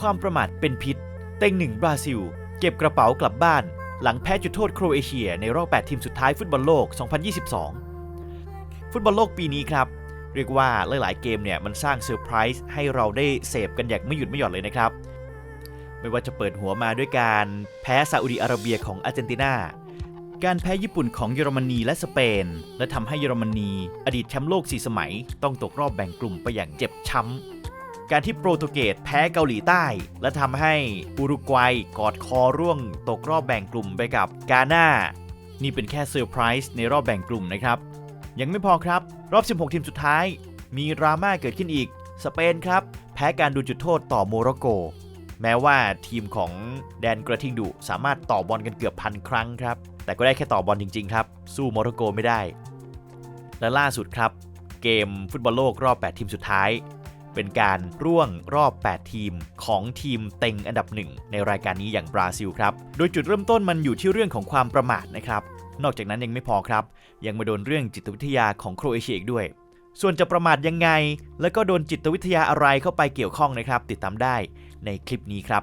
ความประมาทเป็นพิษ เต็งหนึ่งบราซิล เก็บกระเป๋ากลับบ้าน หลังแพ้จุดโทษโครเอเชียในรอบ 8 ทีมสุดท้ายฟุตบอลโลก 2022 ฟุตบอลโลกปีนี้ครับ เรียกว่าหลาย ๆ เกมเนี่ยมันสร้างเซอร์ไพรส์ให้เราได้เสพกันอย่างไม่หยุดไม่หย่อนเลยนะครับ ไม่ว่าจะเปิดหัวมาด้วยการแพ้ซาอุดีอาระเบียของอาร์เจนตินาการแพ้ญี่ปุ่นของเยอรมนีและสเปน และทำให้เยอรมนี อดีตแชมป์โลก 4 สมัย ต้องตกรอบแบ่งกลุ่มไปอย่างเจ็บช้ำ การที่โปรตุเกสแพ้เกาหลีใต้ และทำให้อุรุกวัยกอดคอร่วงตกรอบแบ่งกลุ่มไปกับกาหน่านี่เป็นแค่เซอร์ไพรส์ในรอบแบ่งกลุ่มนะครับ ยังไม่พอครับ รอบ 16 ทีมสุดท้าย มีดราม่าเกิดขึ้นอีก สเปนครับ แพ้การดูจุดโทษต่อโมร็อกโก แม้ว่าทีมของแดนกระทิงดุสามารถต่อบอลกันเกือบพันครั้งครับ แต่ก็ได้แค่ต่อบอลจริงๆครับ สู้โมร็อกโกไม่ได้ และล่าสุดครับ เกมฟุตบอลโลกรอบ 8 ทีมสุดท้าย เป็นการร่วงรอบ 8 ทีมของทีมเต็งอันดับหนึ่งในรายการนี้อย่างบราซิลครับ โดยจุดเริ่มต้นมันอยู่ที่เรื่องของความประมาทนะครับ นอกจากนั้นยังไม่พอครับ ยังมาโดนเรื่องจิตวิทยาของโครเอเชียอีกด้วย ส่วนจะประมาทยังไง แล้วก็โดนจิตวิทยาอะไรเข้าไปเกี่ยวข้องนะครับ ติดตามได้ในคลิปนี้ครับ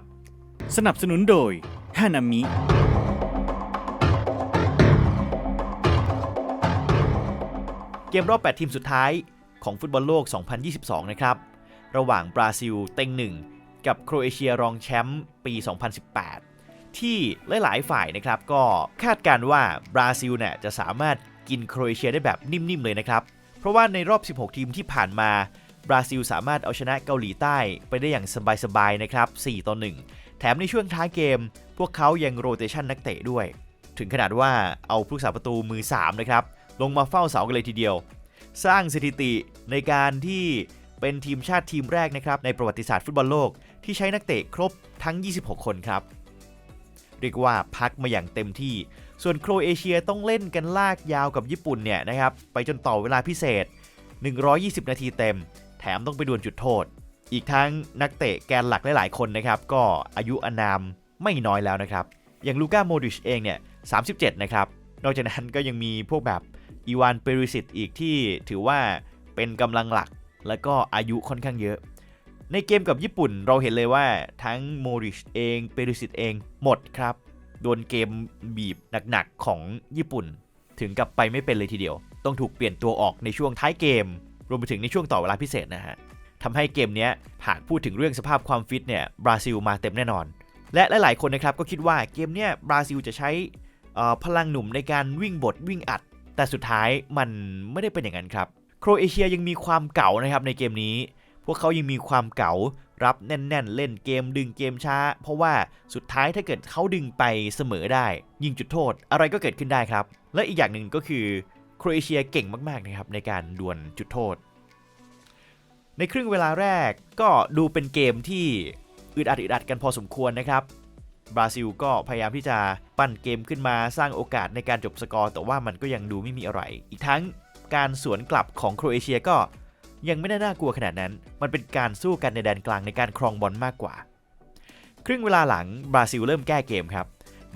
สนับสนุนโดยฮานามิเกมรอบ 8 ทีมสุดท้ายของฟุตบอลโลก 2022 นะครับ ระหว่างบราซิลเต็งหนึ่งกับโครเอเชียรองแชมป์ปี 2018 ที่หลาย ๆ ฝ่ายนะครับก็คาดการณ์ว่าบราซิลเนี่ยจะสามารถกินโครเอเชียได้แบบนิ่ม ๆ เลยนะครับ เพราะว่าในรอบ 16 ทีมที่ผ่านมาบราซิลสามารถเอาชนะเกาหลีใต้ไปได้อย่างสบาย ๆ นะครับ 4 ต่อ 1 แถมในช่วงท้ายเกม พวกเขายังโรเตชันนักเตะด้วย ถึงขนาดว่าเอาผู้รักษาประตูมือ 3 นะครับ ลงมาเฝ้าเสากันเลยทีเดียว สร้างสถิติในการที่ เป็นทีมชาติทีมแรกนะครับในประวัติศาสตร์ฟุตบอลโลก ที่ใช้นักเตะครบทั้ง 26 คนครับ เรียกว่าพักมาอย่างเต็มที่ ส่วนโครเอเชียต้องเล่นกันลากยาวกับญี่ปุ่นเนี่ยนะครับไปจนต่อเวลาพิเศษ 120 นาทีเต็ม แถมต้องไปดวลจุดโทษ อีกทั้งนักเตะแกนหลักหลายๆคนนะครับก็อายุอนามไม่น้อยแล้วนะครับอย่างลูก้าโมดิชเองเนี่ย 37 นะครับ นอกจากนั้นก็ยังมีพวกแบบอีวานเปริสิตอีกที่ถือว่าเป็นกำลังหลัก แล้วก็อายุค่อนข้างเยอะ ในเกมกับญี่ปุ่นเราเห็นเลยว่าทั้งโมริชเองเปริสิตเองหมดครับ โดนเกมบีบหนักๆของญี่ปุ่น ถึงกับไปไม่เป็นเลยทีเดียว ต้องถูกเปลี่ยนตัวออกในช่วงท้ายเกม รวมไปถึงในช่วงต่อเวลาพิเศษนะฮะทำให้เกมนี้หากพูดถึงเรื่องสภาพความฟิตเนี่ยบราซิลมาเต็มแน่นอน และหลายๆคนนะครับก็คิดว่าเกมเนี้ยบราซิลจะใช้พลังหนุ่มในการวิ่งบดวิ่งอัด แต่สุดท้ายมันไม่ได้เป็นอย่างนั้นครับ โครเอเชียยังมีความเก่านะครับในเกมนี้ พวกเขายังมีความเก่ารับแน่น ๆ เล่นเกมดึงเกมช้า เพราะว่าสุดท้ายถ้าเกิดเขาดึงไปเสมอได้ ยิงจุดโทษอะไรก็เกิดขึ้นได้ครับ และอีกอย่างหนึ่งก็คือโครเอเชียเก่งมากๆนะครับในการดวลจุดโทษ ในครึ่งเวลาแรกก็ดูเป็นเกมที่อึดอัดอึดอัดกันพอสมควรนะครับบราซิลก็พยายามที่จะปั้นเกมขึ้นมาสร้างโอกาสในการจบสกอร์ แต่ว่ามันก็ยังดูไม่มีอะไร อีกทั้ง การสวนกลับของโครเอเชียก็ยังไม่ได้น่ากลัวขนาดนั้น มันเป็นการสู้กันในแดนกลางในการครองบอลมากกว่า ครึ่งเวลาหลังบราซิลเริ่มแก้เกมครับ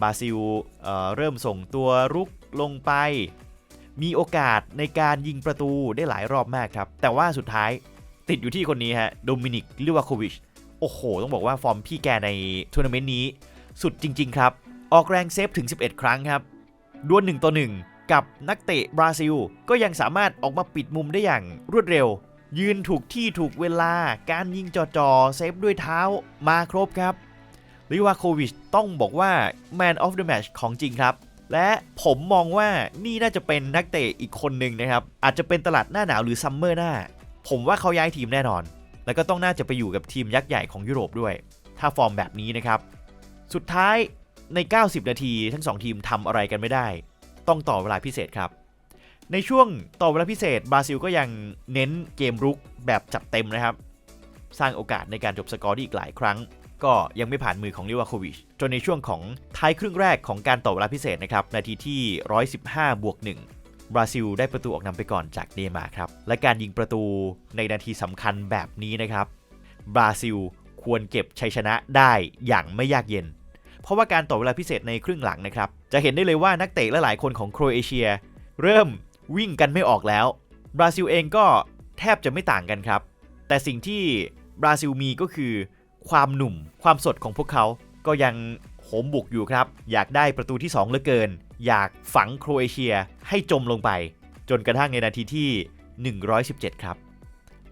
บราซิลเเริ่มส่งตัวรุกลงไป มีโอกาสในการยิงประตูได้หลายรอบมากครับ แต่ว่าสุดท้ายติดอยู่ที่คนนี้ฮะ โดมินิกลิวาโควิช โอ้โห ต้องบอกว่าฟอร์มพี่แกในทัวร์นาเมนต์นี้ สุดจริง ๆ ครับ ออกแรงเซฟถึง 11 ครั้งครับ ดวล1ต่อ1 กับนักเตะบราซิล ก็ยังสามารถออกมาปิดมุมได้อย่างรวดเร็ว ยืนถูกที่ถูกเวลา การยิงจอๆเซฟด้วยเท้ามาครบครับลิวาโควิชต้องบอกว่า Man of the Match ของจริงครับ และผมมองว่านี่น่าจะเป็นนักเตะอีกคนหนึ่งนะครับ อาจจะเป็นตลาดหน้าหนาวหรือซัมเมอร์หน้า ผมว่าเขาย้ายทีมแน่นอน แล้วก็ต้องน่าจะไปอยู่กับทีมยักษ์ใหญ่ของยุโรปด้วย ถ้าฟอร์มแบบนี้นะครับ สุดท้ายใน 90 นาทีทั้ง 2 ทีมทำอะไรกันไม่ได้ ต้องต่อเวลาพิเศษครับ ในช่วงต่อเวลาพิเศษบราซิลก็ยังเน้นเกมรุกแบบจัดเต็มนะครับ สร้างโอกาสในการจบสกอร์ได้อีกหลายครั้ง ก็ยังไม่ผ่านมือของลิวาโควิชจนในช่วงของท้ายครึ่งแรกของการต่อเวลาพิเศษนะครับนาทีที่ 115บวก1บราซิลได้ประตูออกนำไปก่อนจากเนย์มาครับ และการยิงประตูในนาทีสำคัญแบบนี้นะครับ บราซิลควรเก็บชัยชนะได้อย่างไม่ยากเย็น เพราะว่าการต่อเวลาพิเศษในครึ่งหลังนะครับ จะเห็นได้เลยว่านักเตะหลายๆคนของโครเอเชีย เริ่มวิ่งกันไม่ออกแล้ว บราซิลเองก็แทบจะไม่ต่างกันครับ แต่สิ่งที่บราซิลมีก็คือ ความหนุ่ม ความสดของพวกเขา ก็ยังโหมบุกอยู่ครับ อยากได้ประตูที่2เหลือเกิน อยากฝังโครเอเชียให้จมลงไป จนกระทั่งในนาทีที่ 117 ครับ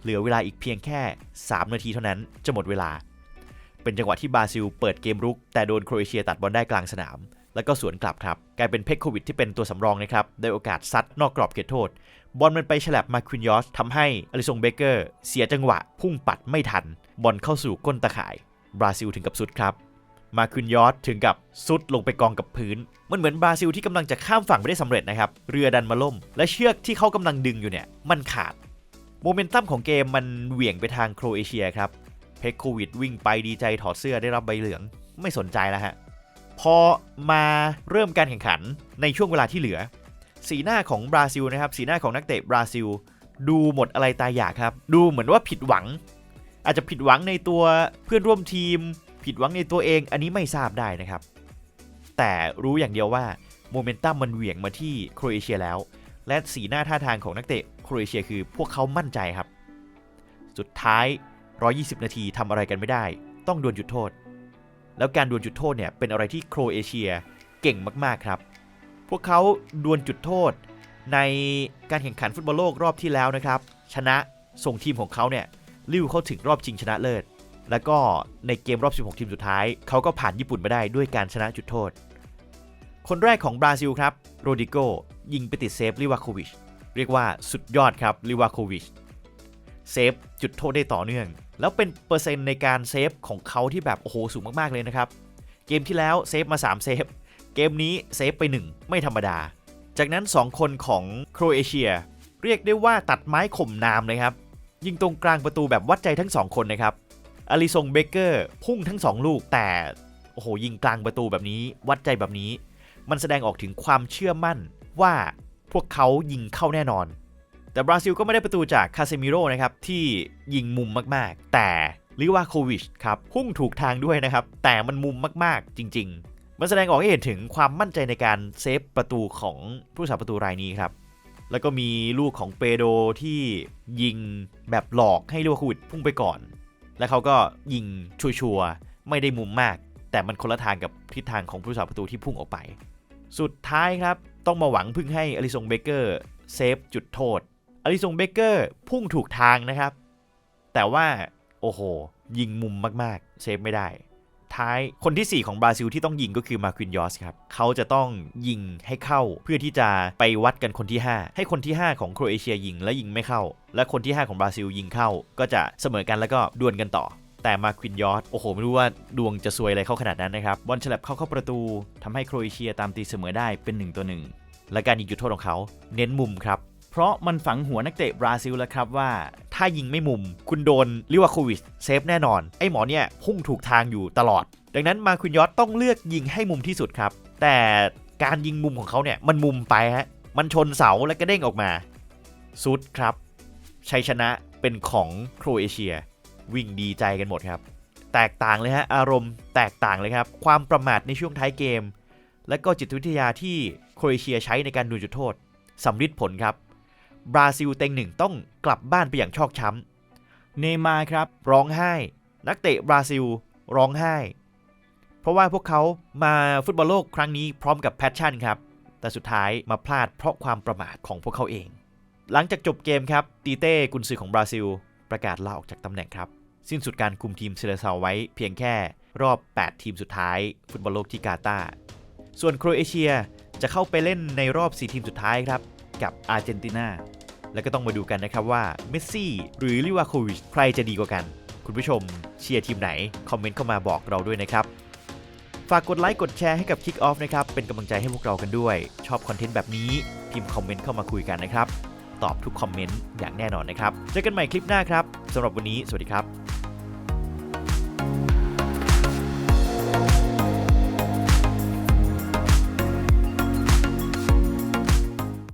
เหลือเวลาอีกเพียงแค่ 3 นาทีเท่านั้นจะหมดเวลา เป็นจังหวะที่บราซิลเปิดเกมรุก แต่โดนโครเอเชียตัดบอลได้กลางสนาม แล้วก็สวนกลับครับกลายเป็นเพคโควิดที่เป็นตัวสำรองนะครับได้โอกาสซัดนอกกรอบเขตโทษ บอลมันไปฉลับมาควินยอสทำให้อลิซงเบเกอร์เสียจังหวะ พุ่งปัดไม่ทัน บอลเข้าสู่ก้นตะข่ายบราซิลถึงกับสุดครับมาควินยอสถึงกับซุดลงไปกองกับพื้น มันเหมือนบราซิลที่กำลังจะข้ามฝั่งไปได้สำเร็จนะครับ เรือดันมาล่ม และเชือกที่เขากำลังดึงอยู่เนี่ย มันขาด โมเมนตัมของเกมมันเหวี่ยงไปทางโครเอเชียครับ เพคโควิดวิ่งไปดีใจถอดเสื้อได้รับใบเหลืองไม่สนใจแล้วฮะ พอมาเริ่มการแข่งขันในช่วงเวลาที่เหลือ สีหน้าของบราซิลนะครับ สีหน้าของนักเตะบราซิล ดูหมดอะไรตายอยากครับ ดูเหมือนว่าผิดหวัง อาจจะผิดหวังในตัวเพื่อนร่วมทีม ผิดหวังในตัวเองอันนี้ไม่ทราบได้นะครับ แต่รู้อย่างเดียวว่าโมเมนตัมมันเหวี่ยงมาที่โครเอเชียแล้ว และสีหน้าท่าทางของนักเตะโครเอเชียคือพวกเขามั่นใจครับ สุดท้าย 120 นาทีทำอะไรกันไม่ได้ ต้องดวลจุดโทษ แล้วการดวลจุดโทษเนี่ยเป็นอะไรที่โครเอเชียเก่งมากๆครับ พวกเขาดวลจุดโทษ ในการแข่งขันฟุตบอลโลกรอบที่แล้วนะครับ ชนะส่งทีมของเขาเนี่ยลิ้วเข้าถึงรอบชิงชนะเลิศ แล้วก็ในเกมรอบ 16 ทีมสุดท้าย เขาก็ผ่านญี่ปุ่นมาได้ด้วยการชนะจุดโทษ คนแรกของบราซิลครับโรดิโกยิงไปติดเซฟลิวาโควิชเรียกว่าสุดยอดครับลิวาโควิชเซฟจุดโทษได้ต่อเนื่อง แล้วเป็นเปอร์เซ็นต์ในการเซฟของเขาที่แบบโอ้โหสูงมากๆเลยนะครับ เกมที่แล้วเซฟมา 3 เซฟ เกมนี้เซฟไป 1 ไม่ธรรมดา จากนั้น 2 คนของโครเอเชีย เรียกได้ว่าตัดไม้ข่มนามเลยครับ ยิงตรงกลางประตูแบบวัดใจทั้ง 2 คนนะครับอลิซงเบเกอร์พุ่งทั้ง 2 ลูกแต่โอ้โหยิงกลางประตูแบบนี้ วัดใจแบบนี้ มันแสดงออกถึงความเชื่อมั่นว่าพวกเขายิงเข้าแน่นอน แต่บราซิลก็ไม่ได้ประตูจากคาเซมิโร่นะครับที่ยิงมุมมากๆ แต่ลิวาโควิชครับพุ่งถูกทางด้วยนะครับ แต่มันมุมมากๆ จริง ๆ มันแสดงออกให้เห็นถึงความมั่นใจในการเซฟประตูของผู้สาประตูรายนี้ครับแล้วก็มีลูกของเปโดที่ยิงแบบหลอกให้ลิวาโควิชพุ่งไปก่อน แล้วเขาก็ยิงชัวร์ไม่ได้มุมมาก แต่มันคนละทางกับทิศทางของผู้สาประตูที่พุ่งออกไป สุดท้ายครับต้องมาหวังพึ่งให้อลิซงเบเกอร์เซฟจุดโทษ อลิซงเบเกอร์พุ่งถูกทางนะครับ แต่ว่าโอ้โห ยิงมุมมากๆ เซฟไม่ได้ ท้ายคนที่ 4 ของบราซิลที่ต้องยิงก็คือมาควินยอสครับเขาจะต้องยิงให้เข้าเพื่อที่จะไปวัดกันคนที่ 5 ให้คนที่ 5 ของโครเอเชียยิงและยิงไม่เข้า และคนที่ 5 ของบราซิลยิงเข้า ก็จะเสมอกันแล้วก็ดวลกันต่อแต่มาควินยอสโอ้โห ไม่รู้ว่าดวงจะซวยอะไรเข้าขนาดนั้นนะครับ บอลฉลับเข้าเข้าประตูทำให้โครเอเชียตามตีเสมอได้เป็น1ต่อ1และการยิงจุดโทษของเขา เน้นมุมครับ เพราะมันฝังหัวนักเตะบราซิลแล้วครับว่า ถ้ายิงไม่มุม คุณโดนลิวาโควิชเซฟแน่นอน ไอ้หมอเนี่ยพุ่งถูกทางอยู่ตลอด ดังนั้นมาคุณยอตต้องเลือกยิงให้มุมที่สุดครับ แต่การยิงมุมของเขาเนี่ยมันมุมไปฮะมันชนเสาและก็เด้งออกมาสุดครับชัยชนะเป็นของโครเอเชีย วิ่งดีใจกันหมดครับ แตกต่างเลยฮะอารมณ์แตกต่างเลยครับ ความประมาทในช่วงท้ายเกม และก็จิตวิทยาที่โครเอเชียใช้ในการดูจุดโทษสำฤทธิ์ผลครับ บราซิลเต็งหนึ่งต้องกลับบ้านไปอย่างชอกช้ำ เนย์มาร์ครับร้องไห้ นักเตะบราซิลร้องไห้ เพราะว่าพวกเขามาฟุตบอลโลกครั้งนี้พร้อมกับแพชชั่นครับ แต่สุดท้ายมาพลาดเพราะความประมาทของพวกเขาเอง หลังจากจบเกมครับตีเต้กุนซือของบราซิล ประกาศลาออกจากตำแหน่งครับ สิ้นสุดการคุมทีมเซเลซาไว้เพียงแค่รอบ 8 ทีมสุดท้าย ฟุตบอลโลกที่กาตาร์ส่วนโครเอเชียจะเข้าไปเล่นในรอบ 4 ทีมสุดท้ายครับ กับอาร์เจนตินา แล้วก็ต้องมาดูกันนะครับว่าเมสซี่หรือลิวาโควิชใครจะดีกว่ากัน คุณผู้ชมเชียร์ทีมไหน คอมเมนต์เข้ามาบอกเราด้วยนะครับ ฝากกดไลค์กดแชร์ให้กับ Kick Off นะครับ เป็นกำลังใจให้พวกเรากันด้วย ชอบคอนเทนต์แบบนี้พิมพ์คอมเมนต์เข้ามาคุยกันนะครับ ตอบทุกคอมเมนต์อย่างแน่นอนนะครับ เจอกันใหม่คลิปหน้าครับสำหรับวันนี้สวัสดีครับ